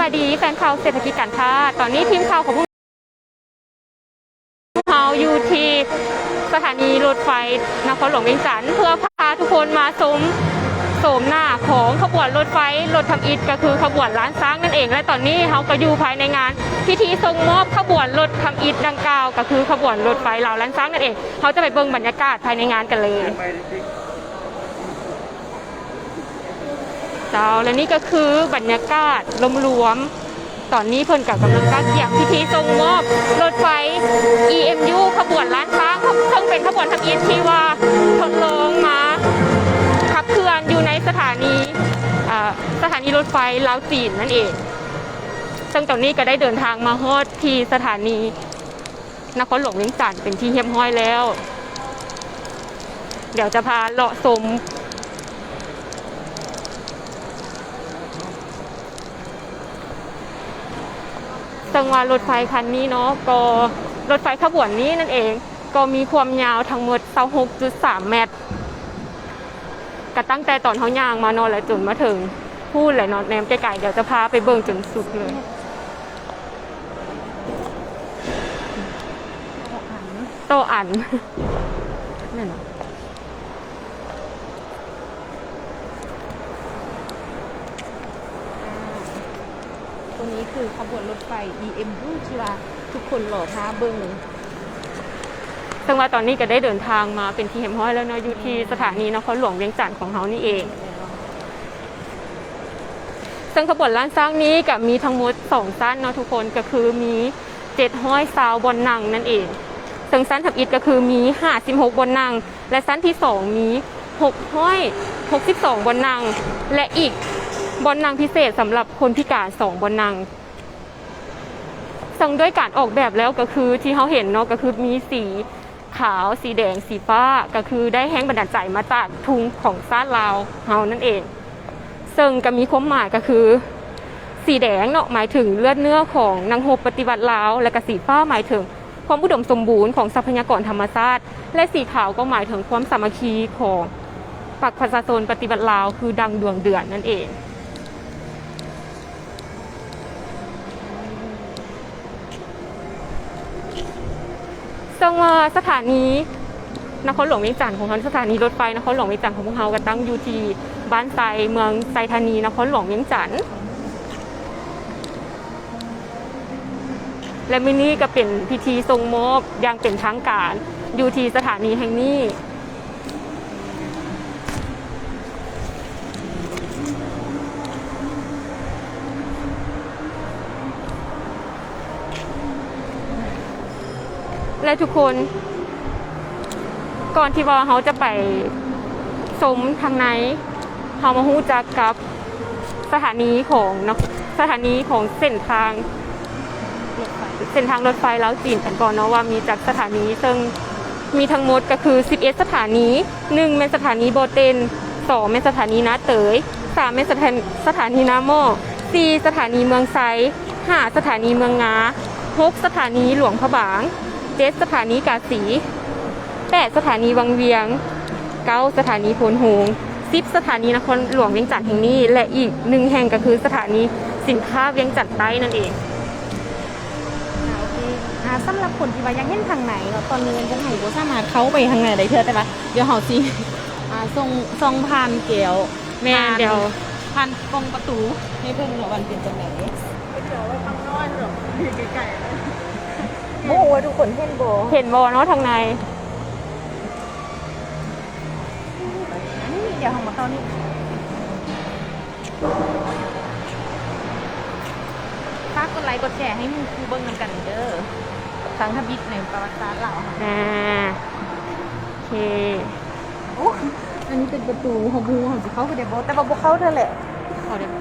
วัสดีแฟนข่าวเศรษฐกิจการค้าตอนนี้ทีมข่าวของพวกเราอยู่ที่สถานีรถไฟนครหลวงเวียงจันทร์เพื่อพาทุกคนมาชมโสมหน้าของขบวนรถไฟรถทำอิฐก็คือขบวนล้านช้างนั่นเอง และตอนนี้เขาก็อยู่ภายในงาน พิธีทรงมอบขบวนรถทำอิฐดังกล่าว ก็คือขบวนรถไฟเหล่าล้านช้างนั่นเองเขาจะไปเบิ่งบรรยากาศภายในงานกันเลย เจ้า และนี่ก็คือบรรยากาศรวมๆตอนนี้เพิ่นกับกำลังการเกี่ยมพิธีทรงมอบรถไฟ EMU ขบวนล้านช้างซึ่งเป็นขบวนทำอิฐที่ว่าทดลองมาขับเคลื่อนอยู่ในสถานีสถานีรถไฟลาวจีนนั่นเอง ซึ่งตอนนี้ก็ได้เดินทางมาฮอดที่สถานีนครหลวงเวียงจันทร์เป็นที่เรียบร้อยแล้ว เดี๋ยวจะพาเลาะชม จังหวะรถไฟคันนี้เนาะก็รถไฟขบวนนี้นั่นเอง ก็มีความยาวทั้งหมด 26.3 เมตรก็ตั้งแต่ตอนเขาย่างมานอนและจนมาถึงพูดเลยเนาะแนมไกลๆเดี๋ยวจะพาไปเบิ่งจนสุดเลยโตอันนั่นเนาะ ตัวนี้คือขบวนรถไฟ EM รูที่ว่าทุกคนหล่อท้าเบิงซึ่งว่าตอนนี้ก็ได้เดินทางมาเป็นทีเห็นห้อยแล้วเนาะอยู่ที่สถานีนครหลวงเวียงจันทร์ของเขานี่เอง ซึ่งขบวนล้านสร้างนี้กับมีทั้งหมดสองสั้นเนาะทุกคนก็คือมีเจ็ดห้อยซาวบนนังนั่นเองซึ่งสั้นทับอิฐก็คือมีห้าสิบหกบนนัง และสั้นที่สองมีหกห้อยหกสิบสองบนนัง และอีก บนนังพิเศษสำหรับคนพิการสองบนนังซึ่งด้วยการออกแบบแล้วก็คือที่เขาเห็นเนาะก็คือมีสีขาวสีแดงสีฟ้าก็คือได้แห้งบันดาลใจมาจากทุงของซาดลาวเฮานั่นเอง ซึ่งก็มีความหมายก็คือ สีแดงเนาะหมายถึงเลือดเนื้อของนางโฮปฏิบัติลาว และก็สีฟ้าหมายถึงความอุดมสมบูรณ์ของทรัพยากรธรรมชาติ และสีขาวก็หมายถึงความสามัคคีของปักประชาชนปฏิบัติลาว คือดังดวงเดือนนั่นเอง ซึ่งว่าสถานีนครหลวงเวียงจันทร์ของเขาสถานีรถไฟนครหลวงเวียงจันทร์ของพวกเขาก็ตั้งอยู่ที่บ้านไซเมืองไซธานีนครหลวงเวียงจันทร์และมินี่ก็เป็นพิธีทรงมอบอย่างเป็นทางการอยู่ที่สถานีแห่งนี้ และทุกคน ก่อนที่ว่าเขาจะไปสมทางไหนเขามาหู้จักกับสถานีของเนาะสถานีของเส้นทางเส้นทางรถไฟแล้วจีนกันก่อนเนาะว่ามีจากสถานีซึ่งมีทั้งหมดก็คือ 11 สถานี1เป็นสถานีโบเตน2เป็นสถานีนาเตย3เป็นสถานสถานีนาโม4สถานีเมืองไซ5สถานีเมืองงา6สถานีหลวงพระบาง 7สถานีกาสี8สถานีวังเวียง9สถานีพลหงส์10สถานีนครหลวงเวียงจันทร์แห่งนี้ และอีกหนึ่งแห่งก็คือสถานีสินค้าเวียงจันทร์ใต้นั่นเองอ่าโอเคอ่าสำหรับคนที่ว่ายังเห็นทางไหนเนาะตอนนี้พวกเราบ่สามารถเข้าไปทางไหนได้เท่าแต่ว่าเดี๋ยวเขาสิอ่าส่งส่งผ่านเกลียวแม่นเดี๋ยวผ่านกรงประตูให้เพิ่งว่าวันเป็นจังไหนเดี๋ยวว่าข้างนอกหรอไกลๆ โอ้โหทุกคนเห็นบ่เห็นบอเนาะทางใน นี่เดี๋ยวเรามาเข้านี่ฝากกดไลค์กดแชร์ให้หมูคูเบิ้งนำกันเด้อทางทบิตในประวัติศาสตร์เราวค่ะอ่าโอเค โอ้อันนี้เป็นประตูของบูของสิเขาคือเดบแต่ว่าบุเข้าเธอแหละเอาเดี๋ยว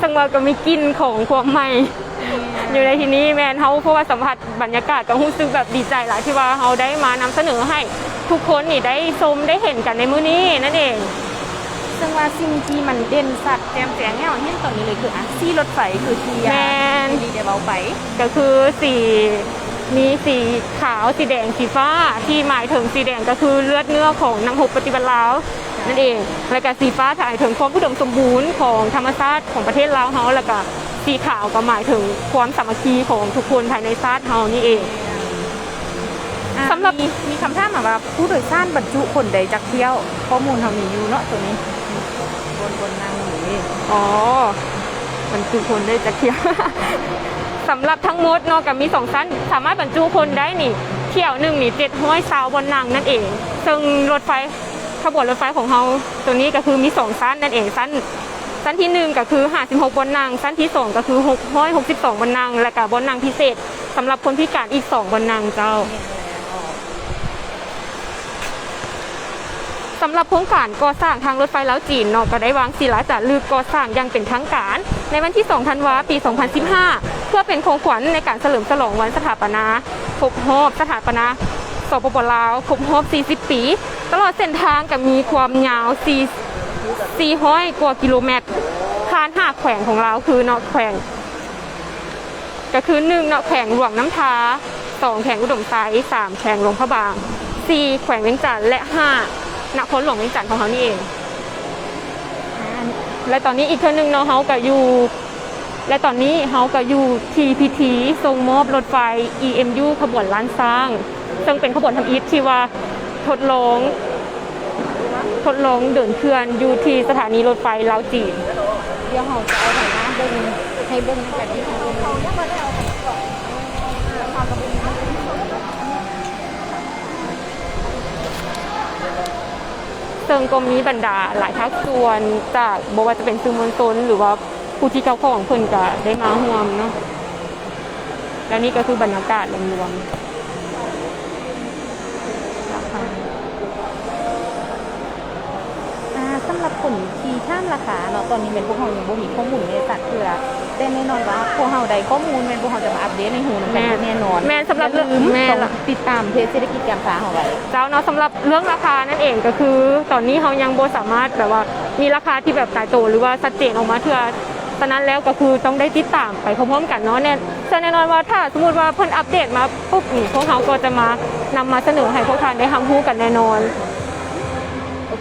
สังว่าก็มีกลินของความใหม่ อยู่ในที่นี้แมนเขาเพราะว่าสัมผัสบรรยากาศก็รู้สึกแบบดีใจหลายที่ว่าเขาได้มานำเสนอให้ทุกคนนี่ได้ชมได้เห็นกันในมื้อนี้นั่นเอง ซึ่งว่าสิ่งที่มันเด่นสัตว์แจมแจงแน่นอนเห็นตอนนี้เลยคืออะซี่รถไฟคือที่แมยานดีเดี๋ยวเราไป ก็คือสีมีสีขาวสีแดงสีฟ้าที่หมายถึงสีแดงก็คือเลือดเนื้อของนางหกปฏิบัติลาวจ้ะนั่นเอง และก็สีฟ้าถ่ายถึงความอุดมสมบูรณ์ของธรรมชาติของประเทศลาวเฮาแล้วก็ สีขาวก็หมายถึงความสามัคคีของทุกคนภายในชาติเฮานี่เอง อะสำหรับ มีมีคำถามมาว่าผู้โดยสารบรรจุคนใดจากเที่ยว ข้อมูลเขามีอยู่เนาะตัวนี้ บนบนนั่งอยู่นี่อ๋อบรรจุคนได้จะเที่ยว สำหรับทั้งหมดเนอกจากมีสองชั้น สามารถบรรจุคนได้นี่ เที่ยวหนึ่งนี่เจ็ดห้อยซาวบนนังนั่นเอง ซึ่งรถไฟขบวนรถไฟของเราตัวนี้ก็คือมีสองชั้นนั่นเองชั้น ชั้นที่หนึ่งก็คือ 56บนนังชั้นที่สองก็คือ 662บนนังและก็บนนังพิเศษสำหรับคนพิการอีกสองบนนังเจ้าสำหรับโครงการก่อสร้างทางรถไฟแล้วจีนเนาะก็ได้วางศิลาจารึกก่อสร้างอยังเป็นทางการ ในวันที่ 2 ธันวาปี 2015 เพื่อเป็นของขวัญในการเฉลิมฉลองวันสถาปนาครบรอบสถาปนาสปปลาวครบรอบ 40 ปี ตลอดเส้นทางก็มีความยาว 4 400กว่ากิโลเมตรคานห้าแขวงของเราคือเนาะแขวง ก็คือหนึ่งเนาะแขวงหลวงน้ำทาสองแขวงอุดมไซสามแขวงหลวงพระบางสี่แขวงเวียงจันทร์และห้านครหลวงเวียงจันทร์ของเขานี่เอง และตอนนี้อีกเท่านึงเนาะเฮาก็อยู่ และตอนนี้เฮาก็อยู่ TPT ทรงมอบรถไฟ EMU ขบวนล้านสร้าง ซึ่งเป็นขบวนทำอีทที่ว่าทดลอง ทดลองเดินเคลื่อนอยู่ที่สถานีรถไฟลาวจีน เดี๋ยวเขาจะเอาไปนะเบิ้งให้เบิ้งกันที่เขาเขาเนี่ยมาได้เอาไปก่อนเขาก็เป็นซึ่งก็มีบรรดาหลายภาคส่วนจากบว่าจะเป็นสื่อมวลชนหรือว่าผู้ที่เกี่ยวข้องของเพิ่นก็ได้มาร่วมเนาะและนี่ก็คือบรรยากาศรวมๆนะคะ อ่าสำหรับคนที่ท่ามราคาเนาะตอนนี้เป็นพวกเขายังบ่มีข้อมูลในสัตว์เพื่อแต่แน่นอนว่าพวกเขาได้ข้อมูลแม่นพวกเขาจะมาอัปเดตในหูนำกันแน่นอนแม่นสำหรับอย่าลืมแม่นต้องติดตามเพจเศรษฐกิจการค้าของไว้เจ้าเนาะสำหรับเรื่องราคานั่นเองก็คือ ตอนนี้เขายังบ่สามารถแบบว่ามีราคาที่แบบตายตัวหรือว่าชัดเจนออกมาเถื่อฉะนั้นแล้วก็คือต้องได้ติดตามไปพร้อมๆกันเนาะแน่แน่นอนว่าถ้าสมมติว่าเพิ่นอัปเดตมาปุ๊บนี่พวกเขาก็จะมานำมาเสนอให้พวกท่านได้ทำฮู้กันแน่นอนโอ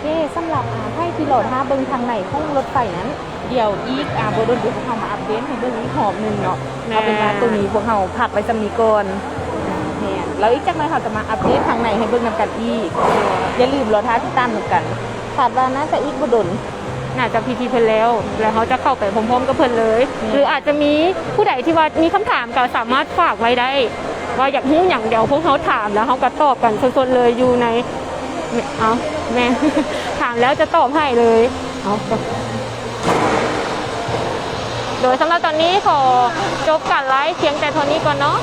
เคสำหรับอ่าให้ที่โหลดห้าเบิ้งทางไหนของรถไฟนั้น เดี๋ยวอีกอ่าบโดนเดี๋ยวพวกเขามาอัปเดตให้เบิ้งอีกหอบหนึ่งเนาะแน่เอาเป็นว่าตัวนี้พวกเขาพักไว้จำนีก่อนแม่นแล้วอีกจากนั้นเขาจะมาอัปเดตทางไหนให้เบิ้งนำกันอีกอย่าลืมรอท้าที่ตามนำกันคาดว่าน่าจะอีกบดน น่าจะพีทีเพิ่นแล้ว แล้วเขาจะเข้าไปพร้อมๆกับเพิ่นเลย อืม หรืออาจจะมีผู้ใดที่ว่ามีคำถามก็สามารถฝากไว้ได้ ว่าอยากรู้อย่างเดียวพวกเขาถามแล้วเขาก็ตอบกันสดๆเลยอยู่ใน เอาแม่ ถามแล้วจะตอบให้เลย เอาโดยสำหรับตอนนี้ขอจบการไลฟ์เพียงแต่เท่านี้ก่อนเนาะ